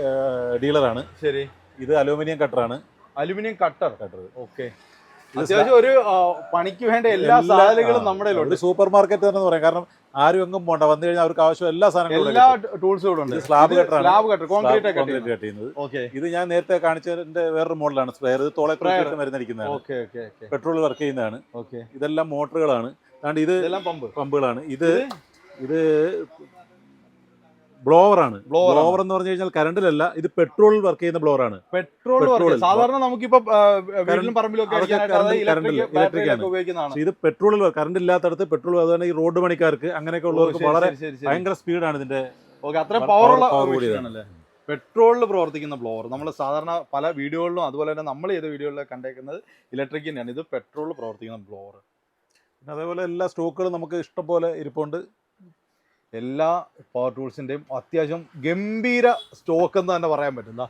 [SPEAKER 1] ഡീലറാണ്.
[SPEAKER 2] ശരി.
[SPEAKER 1] ഇത് aluminium കട്ടറാണ്.
[SPEAKER 2] Aluminium cutter.
[SPEAKER 1] Cutter
[SPEAKER 2] okay അത്യാവശ്യം ഒരു പണിക്ക് വേണ്ട എല്ലാ സാധനങ്ങളും നമ്മുടെ
[SPEAKER 1] ഒരു സൂപ്പർ മാർക്കറ്റ് തന്നെ പറയാം. കാരണം ആരും എങ്ങും പോണ്ട. വന്നു കഴിഞ്ഞാൽ അവർക്ക് ആവശ്യം എല്ലാ സാധനങ്ങളും
[SPEAKER 2] എല്ലാ ടൂൾസും ഉണ്ട്.
[SPEAKER 1] സ്ലാബ് കട്ടർ ആണ്.
[SPEAKER 2] Slab cutter concrete
[SPEAKER 1] concrete cut ചെയ്യുന്നത്.
[SPEAKER 2] ഓക്കെ
[SPEAKER 1] ഇത് ഞാൻ നേരത്തെ കാണിച്ചതിന്റെ വേറൊരു മോഡലാണ്. സ്പ്രെയർ. ഇത് തോളെ മരുന്നടിക്കുന്നതാണ്
[SPEAKER 2] ഓക്കെ
[SPEAKER 1] പെട്രോൾ വർക്ക് ചെയ്യുന്നതാണ്.
[SPEAKER 2] ഓക്കെ
[SPEAKER 1] ഇതെല്ലാം മോട്ടറുകളാണ്. അതുകൊണ്ട് ഇത്
[SPEAKER 2] പമ്പ്.
[SPEAKER 1] പമ്പുകളാണ്. ഇത് ഇത് ബ്ലോവർ ആണ് ബ്ലോവർ എന്ന് പറഞ്ഞു കഴിഞ്ഞാൽ കറണ്ടിലല്ല ഇത് പെട്രോളിൽ വർക്ക് ചെയ്യുന്ന ബ്ലോവർ ആണ്
[SPEAKER 2] പെട്രോൾ. സാധാരണ നമുക്കിപ്പോ ഇലക്ട്രിക്
[SPEAKER 1] ആണ്. ഇത് പെട്രോളിൽ കറണ്ട് ഇല്ലാത്തടത്ത് പെട്രോൾ അതുപോലെ ഈ റോഡ് പണിക്കാർക്ക് അങ്ങനെയൊക്കെ ഉള്ളവർക്ക് വളരെ
[SPEAKER 2] ഭയങ്കര സ്പീഡ് ആണ്
[SPEAKER 1] ഭയങ്കര സ്പീഡാണ് ഇതിന്റെ
[SPEAKER 2] അത്ര പവറുള്ള പെട്രോളിൽ പ്രവർത്തിക്കുന്ന ബ്ലോവർ നമ്മൾ സാധാരണ പല വീഡിയോകളിലും അതുപോലെ തന്നെ നമ്മൾ ചെയ്ത വീഡിയോകളിലും കണ്ടേക്കുന്നത് ഇലക്ട്രിക് തന്നെയാണ് ഇത് പെട്രോളിൽ പ്രവർത്തിക്കുന്ന ബ്ലോവർ
[SPEAKER 1] അതേപോലെ എല്ലാ സ്റ്റോക്കുകളും നമുക്ക് ഇഷ്ടം പോലെ ഇരിപ്പുണ്ട്.
[SPEAKER 2] എല്ലാ പവർ ടൂൾസിന്റെയും അത്യാവശ്യം ഗംഭീര സ്റ്റോക്ക് എന്ന് തന്നെ പറയാൻ പറ്റുന്ന.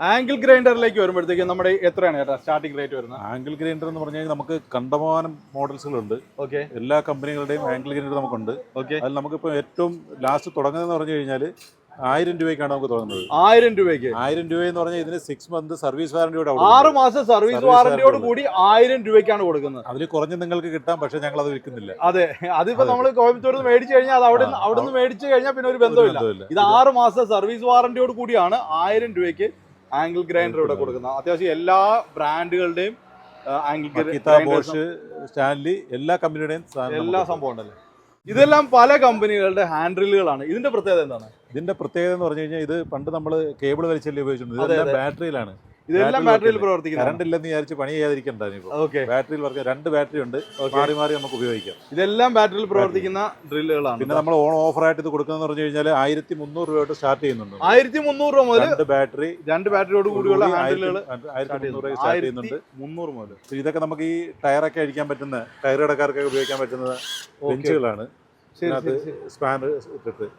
[SPEAKER 2] ആംഗിൾ ഗ്രൈൻഡറിലേക്ക് വരുമ്പോഴത്തേക്കും നമ്മുടെ എത്രയാണ് ചേട്ടാ സ്റ്റാർട്ടിംഗ് റേറ്റ് വരുന്നത്?
[SPEAKER 1] ആംഗിൾ ഗ്രൈൻഡർ എന്ന് പറഞ്ഞാൽ നമുക്ക് കണ്ടമാനം മോഡൽസുകളുണ്ട്
[SPEAKER 2] ഓക്കെ
[SPEAKER 1] എല്ലാ കമ്പനികളുടെയും ആംഗിൾ ഗ്രൈൻഡർ നമുക്കുണ്ട്.
[SPEAKER 2] ഓക്കെ
[SPEAKER 1] അതിൽ നമുക്കിപ്പോൾ ഏറ്റവും ലാസ്റ്റ് തുടങ്ങുന്നതെന്ന് പറഞ്ഞു കഴിഞ്ഞാൽ ആയിരം രൂപയ്ക്കാണ് നമുക്ക് തോന്നുന്നത്
[SPEAKER 2] ആയിരം രൂപയ്ക്ക്?
[SPEAKER 1] ആയിരം രൂപ എന്ന് പറഞ്ഞാൽ ഇതിന് സിക്സ് മന്ത് സർവീസ് വാറന്റിയോടെ
[SPEAKER 2] ആറ് മാസം സർവീസ് വാറന്റിയോട് കൂടി ആയിരം രൂപയ്ക്കാണ് കൊടുക്കുന്നത്.
[SPEAKER 1] അതിൽ കുറഞ്ഞ് നിങ്ങൾക്ക് കിട്ടാം പക്ഷെ ഞങ്ങൾ അത് വിൽക്കുന്നില്ല.
[SPEAKER 2] അതെ. അതിപ്പോ നമ്മൾ കോയമ്പത്തൂർ നിന്ന് മേടിച്ചു കഴിഞ്ഞാൽ അത് അവിടെ അവിടെ നിന്ന് മേടിച്ചു കഴിഞ്ഞാൽ പിന്നെ ഒരു ബന്ധമില്ല. ഇത് ആറ് മാസം സർവീസ് വാറന്റിയോട് കൂടിയാണ് ആയിരം രൂപയ്ക്ക് ആംഗിൾ ഗ്രൈൻഡർ ഇവിടെ കൊടുക്കുന്നത്. അത്യാവശ്യം എല്ലാ ബ്രാൻഡുകളുടെയും ആംഗിൾ
[SPEAKER 1] ബോഷ് സ്റ്റാൻലി എല്ലാ കമ്പനിയുടെയും
[SPEAKER 2] എല്ലാ സംഭവം ഉണ്ടല്ലേ? ഇതെല്ലാം പല കമ്പനികളുടെ ഹാൻഡിലുകളാണ്. ഇതിന്റെ പ്രത്യേകത എന്താണ്?
[SPEAKER 1] ഇതിന്റെ പ്രത്യേകത എന്ന് പറഞ്ഞു കഴിഞ്ഞാൽ ഇത് പണ്ട് നമ്മൾ കേബിൾ വലിച്ചല്ലേ ഉപയോഗിച്ചിട്ടുണ്ട് ബാറ്ററിയിലാണ്.
[SPEAKER 2] ഇതെല്ലാം ബാറ്ററിയിൽ പ്രവർത്തിക്കുന്നത്
[SPEAKER 1] കറണ്ട് ഇല്ലെന്ന് വിചാരിച്ച് പണി ചെയ്യാതിരിക്കണ്ട
[SPEAKER 2] ഓക്കെ
[SPEAKER 1] ബാറ്ററിയിൽ വർക്ക് രണ്ട് ബാറ്ററി ഉണ്ട്. മാറി മാറി നമുക്ക് ഉപയോഗിക്കാം.
[SPEAKER 2] ഇതെല്ലാം ബാറ്ററിയിൽ പ്രവർത്തിക്കുന്ന ഡ്രില്ലുകളാണ്
[SPEAKER 1] പിന്നെ നമ്മൾ ഓൺ ഓഫർ ആയിട്ട് ഇത് കൊടുക്കുന്നത് പറഞ്ഞു കഴിഞ്ഞാൽ ആയിരത്തി മുന്നൂറ് രൂപ സ്റ്റാർട്ട് ചെയ്യുന്നുണ്ട്.
[SPEAKER 2] ആയിരത്തി മുന്നൂറ് രൂപ മുതൽ
[SPEAKER 1] രണ്ട് ബാറ്ററി
[SPEAKER 2] രണ്ട് ബാറ്ററിയോട് കൂടിയുള്ള ഹാൻഡിലുകൾ
[SPEAKER 1] ആയിരത്തി മുന്നൂറ് സ്റ്റാർട്ട് ചെയ്യുന്നുണ്ട്.
[SPEAKER 2] മുന്നൂറ് മുതൽ
[SPEAKER 1] ഇതൊക്കെ നമുക്ക് ഈ ടയറൊക്കെ അടിക്കാൻ പറ്റുന്ന ടയർ കടക്കാർക്കൊക്കെ ഉപയോഗിക്കാൻ പറ്റുന്ന ബെഞ്ചുകളാണ് സ്പാനർ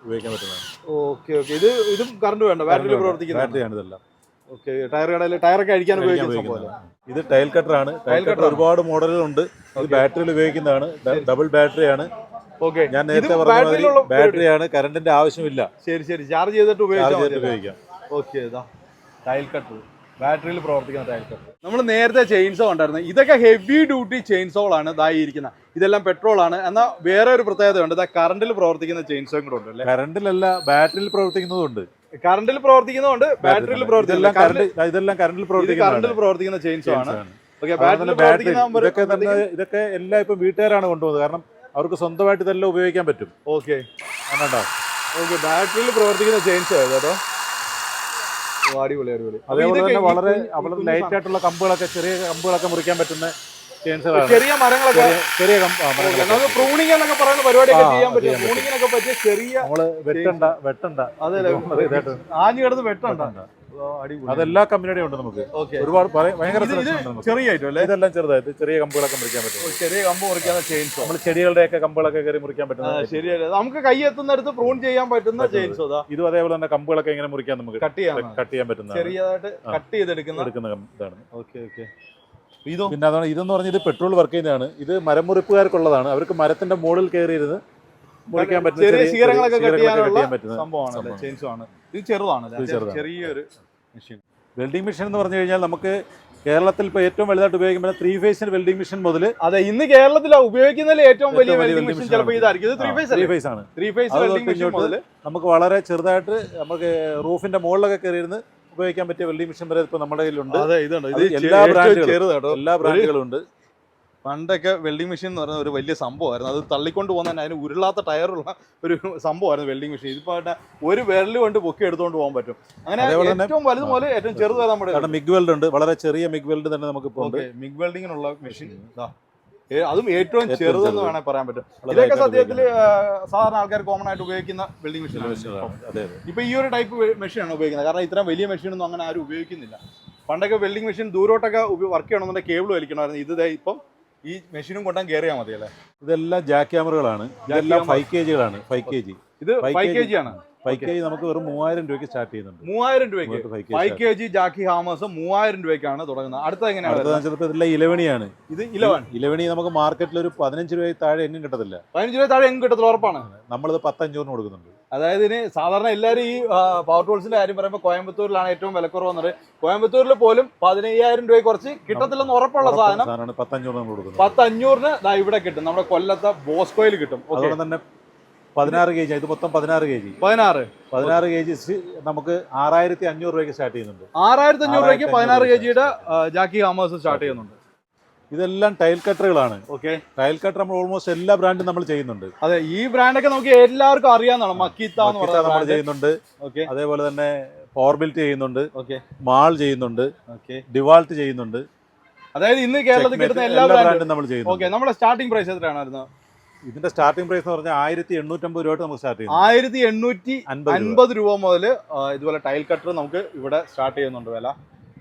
[SPEAKER 1] ഉപയോഗിക്കാൻ പറ്റുന്നതാണ്.
[SPEAKER 2] ഓക്കെ ഓക്കെ ഇത് ഇതും കറണ്ട് വേണ്ട. ബാറ്ററിയിൽ പ്രവർത്തിക്കുന്ന
[SPEAKER 1] ബാറ്ററിയാണ് ഇതെല്ലാം.
[SPEAKER 2] ഓക്കെ ടയർ കടയിൽ ടയറൊക്കെ ഉപയോഗിക്കുന്ന.
[SPEAKER 1] ഇത് ടൈൽ ആണ്. ടൈൽ കട്ടർ ഒരുപാട് മോഡലുകളുണ്ട് ഇത് ബാറ്ററിയിൽ ഉപയോഗിക്കുന്നതാണ്. ഡബിൾ ബാറ്ററി ആണ്.
[SPEAKER 2] ഓക്കെ
[SPEAKER 1] ഞാൻ നേരത്തെ പറഞ്ഞ ബാറ്ററി
[SPEAKER 2] ആണ്.
[SPEAKER 1] ബാറ്ററിയാണ് കറണ്ടിന്റെ ആവശ്യമില്ല.
[SPEAKER 2] ശരി ശരി. ചാർജ് ചെയ്തിട്ട്
[SPEAKER 1] ഉപയോഗിക്കാം.
[SPEAKER 2] ഓക്കെ ഇതാ. ടൈൽ കട്ടർ ബാറ്ററിയിൽ പ്രവർത്തിക്കുന്ന ടൈൽ കട്ടർ നമ്മൾ നേരത്തെ ചെയിൻസോ ഉണ്ടായിരുന്നു ഇതൊക്കെ ഹെവി ഡ്യൂട്ടി ചെയിൻസോൾ ആണ് ഇരിക്കുന്നത് ഇതെല്ലാം പെട്രോൾ ആണ്. എന്നാൽ വേറെ ഒരു പ്രത്യേകത ഉണ്ട് ഇതാ കറണ്ടിൽ പ്രവർത്തിക്കുന്ന ചെയിൻസോ കൂടെ ഉണ്ട് അല്ലേ?
[SPEAKER 1] കറണ്ടിലല്ല ബാറ്ററിയിൽ പ്രവർത്തിക്കുന്നതുണ്ട്
[SPEAKER 2] കറണ്ടിൽ പ്രവർത്തിക്കുന്നതുകൊണ്ട് ബാറ്ററിയിൽ പ്രവർത്തിക്കുന്ന
[SPEAKER 1] ഇതെല്ലാം കറണ്ടിൽ
[SPEAKER 2] കറണ്ടിൽ പ്രവർത്തിക്കുന്ന ചെയിൻസോ ആണ്. ഓക്കെ ബാറ്ററിയിൽ പ്രവർത്തിക്കുന്ന
[SPEAKER 1] ഇതൊക്കെ തന്നെ ഇതൊക്കെ എല്ലാം ഇപ്പം വീട്ടുകാരാണ് കൊണ്ടുപോകുന്നത്. കാരണം അവർക്ക് സ്വന്തമായിട്ട് ഇതെല്ലാം ഉപയോഗിക്കാൻ പറ്റും.
[SPEAKER 2] ഓക്കെ
[SPEAKER 1] ആണോ
[SPEAKER 2] ഓക്കെ ബാറ്ററിയിൽ പ്രവർത്തിക്കുന്ന ചെയിൻസോ കേട്ടോ. അടിപൊളി അടിപൊളി.
[SPEAKER 1] അതേപോലെ തന്നെ വളരെ വളരെ ലൈറ്റ് ആയിട്ടുള്ള കമ്പുകളൊക്കെ ചെറിയ കമ്പുകളൊക്കെ മുറിക്കാൻ പറ്റുന്ന
[SPEAKER 2] ചെറിയ മരങ്ങളൊക്കെ
[SPEAKER 1] ചെറിയ.
[SPEAKER 2] നമുക്ക് പ്രൂണിംഗ് എന്നൊക്കെ പറയുന്ന പരിപാടിയൊക്കെ ചെയ്യാൻ പറ്റും. പ്രൂണിങ്ങിനൊക്കെ പറ്റിയ ചെറിയ
[SPEAKER 1] നമ്മൾ വെട്ടണ്ട വെട്ടണ്ട.
[SPEAKER 2] അതെ
[SPEAKER 1] ഇത് ഇതായിട്ട്
[SPEAKER 2] ആഞ്ഞു കിടന്ന് വെട്ടണ്ട.
[SPEAKER 1] അതെല്ലാ കമ്പനിയുടെയും ഉണ്ട് നമുക്ക്. ഒരുപാട് ഭയ- ഭയങ്കര
[SPEAKER 2] ഇത്
[SPEAKER 1] selection ഉണ്ട് നമുക്ക്.
[SPEAKER 2] ചെറിയ അല്ലേ?
[SPEAKER 1] ഇതെല്ലാം ചെറുതായിട്ട് ചെറിയ കമ്പുകളൊക്കെ മുറിക്കാൻ പറ്റും.
[SPEAKER 2] ചെറിയ കമ്പ് മുറിക്കാൻ ചെയിൻസോ
[SPEAKER 1] നമ്മൾ ചെടികളുടെ ഒക്കെ കമ്പുകളൊക്കെ കയറി മുറിക്കാൻ പറ്റുന്ന
[SPEAKER 2] ശരിയല്ലേ നമുക്ക് കൈ എത്തുന്നിടത്ത് പ്രൂൺ ചെയ്യാൻ പറ്റുന്ന ചെയിൻസോ
[SPEAKER 1] ഇതും. അതേപോലെ തന്നെ കമ്പുകളൊക്കെ ഇങ്ങനെ മുറിക്കാൻ നമുക്ക്
[SPEAKER 2] കട്ട് ചെയ്യാൻ
[SPEAKER 1] കട്ട് ചെയ്യാൻ പറ്റുന്ന
[SPEAKER 2] ചെറിയതായിട്ട് കട്ട് ചെയ്തെടുക്കുന്ന
[SPEAKER 1] എടുക്കുന്ന ഇതാണ്.
[SPEAKER 2] Okay okay.
[SPEAKER 1] പിന്നെ അതാണ് ഇതെന്ന് പറഞ്ഞാൽ ഇത് പെട്രോൾ വർക്ക് ചെയ്യുന്നതാണ്. ഇത് മരം മുറിപ്പുകാർക്കുള്ളതാണ് അവർക്ക് മരത്തിന്റെ മുകളിൽ കയറിയിരുന്ന് മുറിക്കാൻ പറ്റുന്ന
[SPEAKER 2] ചെറിയ കട്ട്
[SPEAKER 1] ചെയ്യാൻ പറ്റുന്ന
[SPEAKER 2] സംഭവമാണ് ഇത് ചെറുതാണ് ചെറിയൊരു മെഷീൻ
[SPEAKER 1] വെൽഡിംഗ് മെഷീൻ എന്ന് പറഞ്ഞു കഴിഞ്ഞാൽ നമുക്ക് കേരളത്തിൽ ഇപ്പോൾ ഏറ്റവും വലുതായിട്ട് ഉപയോഗിക്കുന്ന ത്രീ ഫേസിന് വെൽഡിംഗ് മെഷീൻ മുതൽ
[SPEAKER 2] അതെ ഇന്ന് കേരളത്തിൽ ഉപയോഗിക്കുന്നതിൽ ഏറ്റവും വലിയ വെൽഡിംഗ് മെഷീൻ ചിലപ്പോൾ ഇതായിരിക്കും. ത്രീ ഫേസ്
[SPEAKER 1] ത്രീ ഫേസ് ആണ്.
[SPEAKER 2] ത്രീ ഫേസ് വെൽഡിംഗ് മെഷീൻ മുതൽ
[SPEAKER 1] നമുക്ക് വളരെ ചെറുതായിട്ട് നമുക്ക് റൂഫിന്റെ മുകളിലൊക്കെ കയറിയിരുന്ന് ഉപയോഗിക്കാൻ പറ്റിയ വെൽഡിംഗ് മെഷീൻ വരെ ഇപ്പോൾ നമ്മുടെ കയ്യിലുണ്ട്.
[SPEAKER 2] അതെ ഇതുണ്ട്. ഇത്
[SPEAKER 1] എല്ലാ ബ്രാൻഡുകളും.
[SPEAKER 2] ചെറുതാട്ടോ
[SPEAKER 1] എല്ലാ ബ്രാൻഡുകളും ഉണ്ട്
[SPEAKER 2] പണ്ടൊക്കെ വെൽഡിംഗ് മെഷീൻ എന്ന് പറയുന്ന ഒരു വലിയ സംഭവമായിരുന്നു. അത് തള്ളിക്കൊണ്ട് പോകുന്നതിന് അതിന് ഉരുളാത്ത ടയറുള്ള ഒരു സംഭവമായിരുന്നു വെൽഡിംഗ് മെഷീൻ. ഇതിപ്പോ ഒരു വിരൽ കൊണ്ട് പൊക്കി എടുത്തുകൊണ്ട് പോകാൻ പറ്റും. അങ്ങനെ ഏറ്റവും വലുത് മുതൽ ഏറ്റവും ചെറുത് വരെ നമ്മുടെ
[SPEAKER 1] മിഗ് വെൽഡ് ഉണ്ട്. വളരെ ചെറിയ മിഗ് വെൽഡ് തന്നെ നമുക്ക്
[SPEAKER 2] മിഗ് വെൽഡിങ്ങിനുള്ള മെഷീൻ. അതും ഏറ്റവും ചെറുതെന്ന് വേണേ പറയാൻ പറ്റും. ഇതൊക്കെ സത്യത്തിൽ സാധാരണ ആൾക്കാർ കോമൺ ആയിട്ട് ഉപയോഗിക്കുന്ന
[SPEAKER 1] ബിൽഡിംഗ് അതെ
[SPEAKER 2] ഇപ്പൊ ഈ ഒരു ടൈപ്പ് മെഷീനാണ് ഉപയോഗിക്കുന്നത്. കാരണം ഇത്രയും വലിയ മെഷീനൊന്നും അങ്ങനെ ആരും ഉപയോഗിക്കുന്നില്ല. പണ്ടൊക്കെ വെൽഡിംഗ് മെഷീൻ ദൂരോട്ടൊക്കെ വർക്ക് ചെയ്യണമെന്നുണ്ടെങ്കിൽ കേബിൾ വലിക്കണമായിരുന്നു. ഇത് ഇപ്പം ഈ മെഷീനും കൊണ്ടാൻ കയറിയാൽ മതി അല്ലേ?
[SPEAKER 1] ഇതെല്ലാം ജാക്ക് ക്യാമറകളാണ് ഇതെല്ലാം. ഫൈവ് കെ ജികളാണ് ഫൈവ് കെ ജി
[SPEAKER 2] ഇത് ഫൈവ് കെ ജി ആണ്.
[SPEAKER 1] ഫൈവ് കെ ജി നമുക്ക് വെറും മൂവായിരം രൂപയ്ക്ക് സ്റ്റാർട്ട് ചെയ്യുന്നുണ്ട്.
[SPEAKER 2] മൂവായിരം രൂപയ്ക്ക്.
[SPEAKER 1] Five K
[SPEAKER 2] G jacky hammers മൂവായിരം രൂപയ്ക്കാണ് തുടങ്ങുന്നത്. അടുത്ത എങ്ങനെയാണ്
[SPEAKER 1] ഇതെല്ലാം ഇലവണിയാണ്.
[SPEAKER 2] ഇത് ഇലവൺ
[SPEAKER 1] ഇലവണി നമുക്ക് മാർക്കറ്റിൽ ഒരു പതിനഞ്ച് രൂപയിൽ താഴെ എങ്ങും കിട്ടത്തില്ല.
[SPEAKER 2] പതിനഞ്ച് രൂപ താഴെ എങ്ങും കിട്ടത്തില്ല ഉറപ്പാണ്.
[SPEAKER 1] നമ്മളിത് പത്തഞ്ഞൂറിന് കൊടുക്കുന്നുണ്ട്.
[SPEAKER 2] അതായത് ഇനി സാധാരണ എല്ലാവരും ഈ പവർ ടൂൾസിന്റെ കാര്യം പറയുമ്പോൾ കോയമ്പത്തൂരിലാണ് ഏറ്റവും വിലക്കുറവ് വന്നത് കോയമ്പത്തൂരിൽ പോലും പതിനയ്യായിരം രൂപയെ കുറച്ച് കിട്ടത്തില്ലെന്ന് ഉറപ്പുള്ള സാധനം
[SPEAKER 1] പത്തഞ്ഞൂറിന്
[SPEAKER 2] ഇവിടെ കിട്ടും. നമ്മുടെ കൊല്ലത്തെ ബോസ്കോയിൽ കിട്ടും.
[SPEAKER 1] അതുപോലെ തന്നെ പതിനാറ് കെ ജി ഇത് മൊത്തം പതിനാറ് കെ ജി
[SPEAKER 2] പതിനാറ്.
[SPEAKER 1] പതിനാറ് കെ ജി നമുക്ക് ആറായിരത്തി അഞ്ഞൂറ് രൂപയ്ക്ക് സ്റ്റാർട്ട് ചെയ്യുന്നുണ്ട്.
[SPEAKER 2] ആറായിരത്തി അഞ്ഞൂറ് രൂപയ്ക്ക് പതിനാറ് കെ ജിയുടെ ജാക്കി ഹാമേഴ്സ് സ്റ്റാർട്ട് ചെയ്യുന്നുണ്ട്.
[SPEAKER 1] ഇതെല്ലാം ടൈൽ കട്ടറുകളാണ്
[SPEAKER 2] ഓക്കെ?
[SPEAKER 1] ടൈൽ കട്ടർ നമ്മൾ ഓൾമോസ്റ്റ് എല്ലാ ബ്രാൻഡും നമ്മൾ ചെയ്യുന്നുണ്ട്.
[SPEAKER 2] അതെ ഈ ബ്രാൻഡൊക്കെ നമുക്ക് എല്ലാവർക്കും അറിയാന്നാണ് മക്കീത്ത
[SPEAKER 1] നമ്മൾ ചെയ്യുന്നുണ്ട്.
[SPEAKER 2] ഓക്കെ.
[SPEAKER 1] അതേപോലെ തന്നെ പവർ ബിൽറ്റ് ചെയ്യുന്നുണ്ട്.
[SPEAKER 2] ഓക്കെ.
[SPEAKER 1] മാൾ ചെയ്യുന്നുണ്ട്.
[SPEAKER 2] ഓക്കെ.
[SPEAKER 1] ഡിവാൾട്ട് ചെയ്യുന്നുണ്ട്.
[SPEAKER 2] അതായത് ഇന്ന് കേരളത്തിൽ കിട്ടുന്ന എല്ലാ ബ്രാൻഡും
[SPEAKER 1] നമ്മൾ ചെയ്യുന്നു
[SPEAKER 2] ഓക്കെ നമ്മുടെ സ്റ്റാർട്ടിംഗ് പ്രൈസ് എത്രയാണ്
[SPEAKER 1] ഇതിന്റെ സ്റ്റാർട്ടിംഗ് പ്രൈസ് എന്ന് പറഞ്ഞാൽ ആയിരത്തി എണ്ണൂറ്റമ്പത് രൂപ നമുക്ക് സ്റ്റാർട്ട് ചെയ്യാം
[SPEAKER 2] ആയിരത്തി എണ്ണൂറ്റി
[SPEAKER 1] അൻപത് രൂപ
[SPEAKER 2] മുതൽ ഇതുപോലെ ടൈൽ കട്ടർ നമുക്ക് ഇവിടെ സ്റ്റാർട്ട് ചെയ്യുന്നുണ്ട് വില.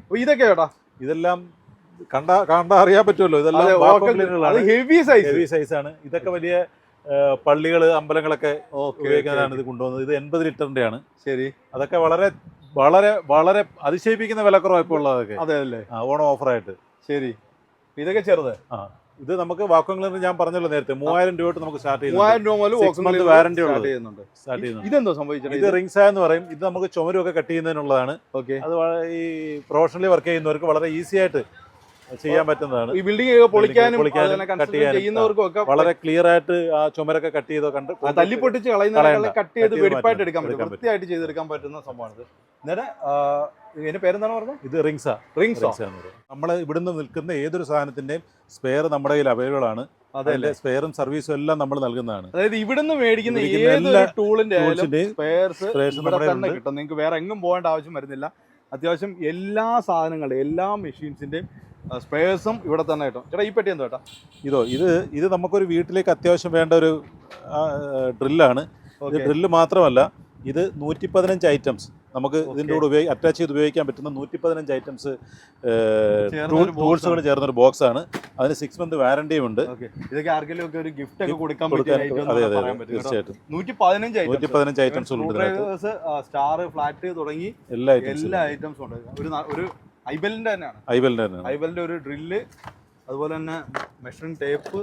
[SPEAKER 2] അപ്പൊ ഇതൊക്കെ ഏട്ടാ?
[SPEAKER 1] ഇതെല്ലാം കണ്ട കണ്ട അറിയാൻ പറ്റുമല്ലോ. ഇതെല്ലാം
[SPEAKER 2] ഹെവി സൈസ്
[SPEAKER 1] ഹെവി സൈസ് ആണ്. ഇതൊക്കെ വലിയ പള്ളികൾ അമ്പലങ്ങളൊക്കെ ഉപയോഗിക്കാനാണ് ഇത് കൊണ്ടുവന്നത്. ഇത് എൺപത് ലിറ്ററിന്റെ ആണ്.
[SPEAKER 2] ശരി.
[SPEAKER 1] അതൊക്കെ വളരെ വളരെ വളരെ അതിശയിപ്പിക്കുന്ന വിലക്കുറവ് ഇപ്പോൾ ഉള്ളതൊക്കെ.
[SPEAKER 2] അതെ അല്ലേ?
[SPEAKER 1] ഓണം ഓഫറായിട്ട്
[SPEAKER 2] ശരി. ഇതൊക്കെ ചെറുത്.
[SPEAKER 1] ആ. ഇത് നമുക്ക് വാക്വം ക്ലീനർ ഞാൻ പറഞ്ഞല്ലോ നേരത്തെ മൂവായിരം രൂപ തൊട്ട് നമുക്ക് സ്റ്റാർട്ട് ചെയ്യുന്നത്
[SPEAKER 2] മൂവായിരം രൂപ മുതൽ cleaner
[SPEAKER 1] ഉള്ളത്.
[SPEAKER 2] ചെയ്യുന്നുണ്ട്.
[SPEAKER 1] സ്റ്റാർട്ട് ചെയ്യുന്നത്
[SPEAKER 2] ഇതെന്തോ
[SPEAKER 1] ഇത് റിംഗ്സ് എന്ന് പറയും ഇത് നമുക്ക് ചുമരൊക്കെ കട്ട് ചെയ്യുന്നതിനുള്ളതാണ്.
[SPEAKER 2] ഓക്കെ
[SPEAKER 1] അത് ഈ പ്രൊഫഷണലി വർക്ക് ചെയ്യുന്നവർക്ക് വളരെ ഈസി ആയിട്ട് ചെയ്യാൻ പറ്റുന്നതാണ്.
[SPEAKER 2] ഈ ബിൽഡിംഗ് ഒക്കെ പൊളിക്കാനും
[SPEAKER 1] കട്ട്
[SPEAKER 2] ചെയ്യുന്നവർക്കും ഒക്കെ
[SPEAKER 1] വളരെ ക്ലിയർ ആയിട്ട് ആ ചുമരൊക്കെ കട്ട് ചെയ്തോ കണ്ട്
[SPEAKER 2] തല്ലി പൊട്ടിച്ച്
[SPEAKER 1] കളയുന്ന
[SPEAKER 2] കട്ട് ചെയ്ത് വെടിപ്പായിട്ട്. എടുക്കാൻ പറ്റും. വൃത്തിയായിട്ട് ചെയ്തെടുക്കാൻ പറ്റുന്ന സംഭവമാണ് നേരെ എന്നിട്ട് ഇതിന്റെ പേരെന്താണ് പറഞ്ഞത്
[SPEAKER 1] ഇത് റിങ്സാ.
[SPEAKER 2] റിങ്സോ.
[SPEAKER 1] നമ്മൾ ഇവിടുന്ന് നിൽക്കുന്ന ഏതൊരു സാധനത്തിന്റെയും സ്പെയർ നമ്മുടെ കയ്യിൽ അവൈലബിൾ ആണ്.
[SPEAKER 2] അതെ
[SPEAKER 1] അതിന്റെ സ്പെയറും സർവീസും എല്ലാം നമ്മൾ നൽകുന്നതാണ്.
[SPEAKER 2] അതായത് ഇവിടുന്ന് മേടിക്കുന്ന ഏതൊരു ടൂളിന്റെ കിട്ടും. നിങ്ങൾക്ക് വേറെ എങ്ങും പോകേണ്ട ആവശ്യം വരുന്നില്ല. അത്യാവശ്യം എല്ലാ സാധനങ്ങളുടെയും എല്ലാ മെഷീൻസിന്റെയും സ്പെയർസും ഇവിടെ തന്നെ കിട്ടും. ചേട്ടാ ഈ പെട്ടി എന്തോ ചേട്ടാ
[SPEAKER 1] ഇതോ ഇത് ഇത് നമുക്കൊരു വീട്ടിലേക്ക് അത്യാവശ്യം വേണ്ട ഒരു ഡ്രില്ലാണ്. ഇത് ഡ്രില്ല് മാത്രമല്ല ഇത് നൂറ്റി പതിനഞ്ച് ഐറ്റംസ്. നമുക്ക് ഇതിന്റെ കൂടെ ഉപയോഗി അറ്റാച്ച് ചെയ്ത് ഉപയോഗിക്കാൻ പറ്റുന്ന നൂറ്റി പതിനഞ്ച് ഐറ്റംസ് ടൂൾസുകൾ ചേർന്നൊരു ബോക്സ് ആണ്. അതിന് സിക്സ് മന്ത് വാറണ്ടിയും ഉണ്ട്.
[SPEAKER 2] ഇതൊക്കെ ആർക്കെങ്കിലും ഒരു ഗിഫ്റ്റ് ഒക്കെ കൊടുക്കാൻ
[SPEAKER 1] അതെ അതെ. തീർച്ചയായിട്ടും.
[SPEAKER 2] നൂറ്റി പതിനഞ്ച്
[SPEAKER 1] ഐറ്റംസ്
[SPEAKER 2] സ്റ്റാർ ഫ്ലാറ്റ് തുടങ്ങി
[SPEAKER 1] എല്ലാ ഐറ്റംസും
[SPEAKER 2] എല്ലാ ഐറ്റംസും ഉണ്ട്. ഒരു ഐബലിന്റെ തന്നെയാണ്.
[SPEAKER 1] ഐബലിന്റെ തന്നെ
[SPEAKER 2] ഐബലിന്റെ ഒരു ഡ്രില്ല് അതുപോലെ തന്നെ മെഷറിംഗ് ടേപ്പ്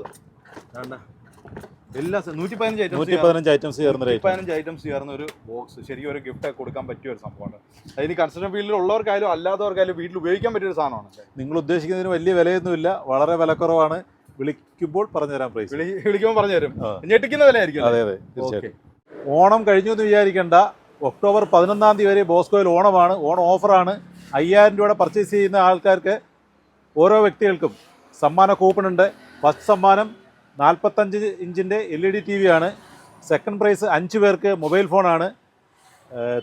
[SPEAKER 2] എല്ലാ നൂറ്റി പതിനഞ്ച്
[SPEAKER 1] നൂറ്റി
[SPEAKER 2] ഐറ്റംസ്
[SPEAKER 1] പതിനഞ്ച് ഐറ്റംസ് ചേർന്ന
[SPEAKER 2] പതിനഞ്ച് ഐറ്റംസ് ചേർന്ന ഒരു ബോക്സ് ശരിക്കും ഒരു ഗിഫ്റ്റ് കൊടുക്കാൻ പറ്റിയ ഒരു സംഭവമാണ്. അതിന് കൺസ്ട്രക്ഷൻ ഫീൽഡിൽ ഉള്ളവർക്കായാലും അല്ലാത്തവർക്കായാലും വീട്ടിൽ ഉപയോഗിക്കാൻ പറ്റിയ ഒരു സാധനമാണ്
[SPEAKER 1] നിങ്ങൾ ഉദ്ദേശിക്കുന്നതിന് വലിയ വിലയൊന്നുമില്ല വളരെ വിലക്കുറവാണ്. വിളിക്കുമ്പോൾ പറഞ്ഞുതരാം പ്രൈസ്
[SPEAKER 2] വിളിക്കുമ്പോൾ
[SPEAKER 1] പറഞ്ഞുതരും.
[SPEAKER 2] ഞെട്ടിക്കുന്ന വിലയായിരിക്കും
[SPEAKER 1] അതെ അതെ തീർച്ചയായിട്ടും. ഓണം കഴിഞ്ഞു എന്ന് വിചാരിക്കേണ്ട. ഒക്ടോബർ പതിനൊന്നാം തീയതി വരെ ബോസ്കോയിൽ ഓണമാണ് ഓണം ഓഫറാണ്. അയ്യായിരം രൂപയുടെ പർച്ചേസ് ചെയ്യുന്ന ആൾക്കാർക്ക് ഓരോ വ്യക്തികൾക്കും സമ്മാന കൂപ്പൺ ഉണ്ട്. ഫസ്റ്റ് സമ്മാനം നാൽപ്പത്തഞ്ച് ഇഞ്ചിന്റെ L E D T V ആണ്. സെക്കൻഡ് പ്രൈസ് അഞ്ച് പേർക്ക് മൊബൈൽ ഫോണാണ്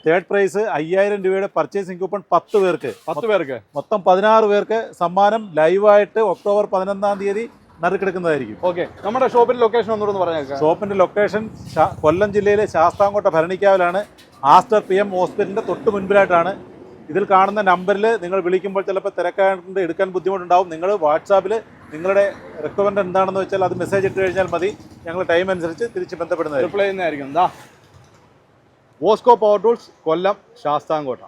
[SPEAKER 1] തേർഡ് പ്രൈസ് അയ്യായിരം രൂപയുടെ പർച്ചേസിംഗ് കൂപ്പൺ പത്ത് പേർക്ക്.
[SPEAKER 2] പത്ത് പേർക്ക്?
[SPEAKER 1] മൊത്തം പതിനാറ് പേർക്ക് സമ്മാനം ലൈവായിട്ട് ഒക്ടോബർ പതിനൊന്നാം തീയതി നറുക്കെടുക്കുന്നതായിരിക്കും.
[SPEAKER 2] ഓക്കെ നമ്മുടെ ഷോപ്പിന്റെ ലൊക്കേഷൻ ഒന്നുകൂടെ ഒന്ന് പറഞ്ഞേക്കാം.
[SPEAKER 1] ഷോപ്പിന്റെ ലൊക്കേഷൻ കൊല്ലം ജില്ലയിലെ ശാസ്താംകോട്ട ഭരണിക്കാവിലാണ്. ആസ്റ്റർ പി എം ഹോസ്പിറ്റലിന്റെ തൊട്ട് മുൻപിലായിട്ടാണ്. ഇതിൽ കാണുന്ന നമ്പറിൽ നിങ്ങൾ വിളിക്കുമ്പോൾ ചിലപ്പോൾ തിരക്കാണ്ട് എടുക്കാൻ ബുദ്ധിമുട്ടുണ്ടാവും. നിങ്ങൾ വാട്സാപ്പിൽ നിങ്ങളുടെ റിക്വയർമെന്റ് എന്താണെന്ന് വെച്ചാൽ അത് മെസ്സേജ് ഇട്ട് കഴിഞ്ഞാൽ മതി. ഞങ്ങൾ ടൈം അനുസരിച്ച് തിരിച്ച് ബന്ധപ്പെടുന്നത്
[SPEAKER 2] റിപ്ലൈ ചെയ്യുന്നതായിരിക്കും. എന്താ Bosco power tools Kollam Sasthamkotta.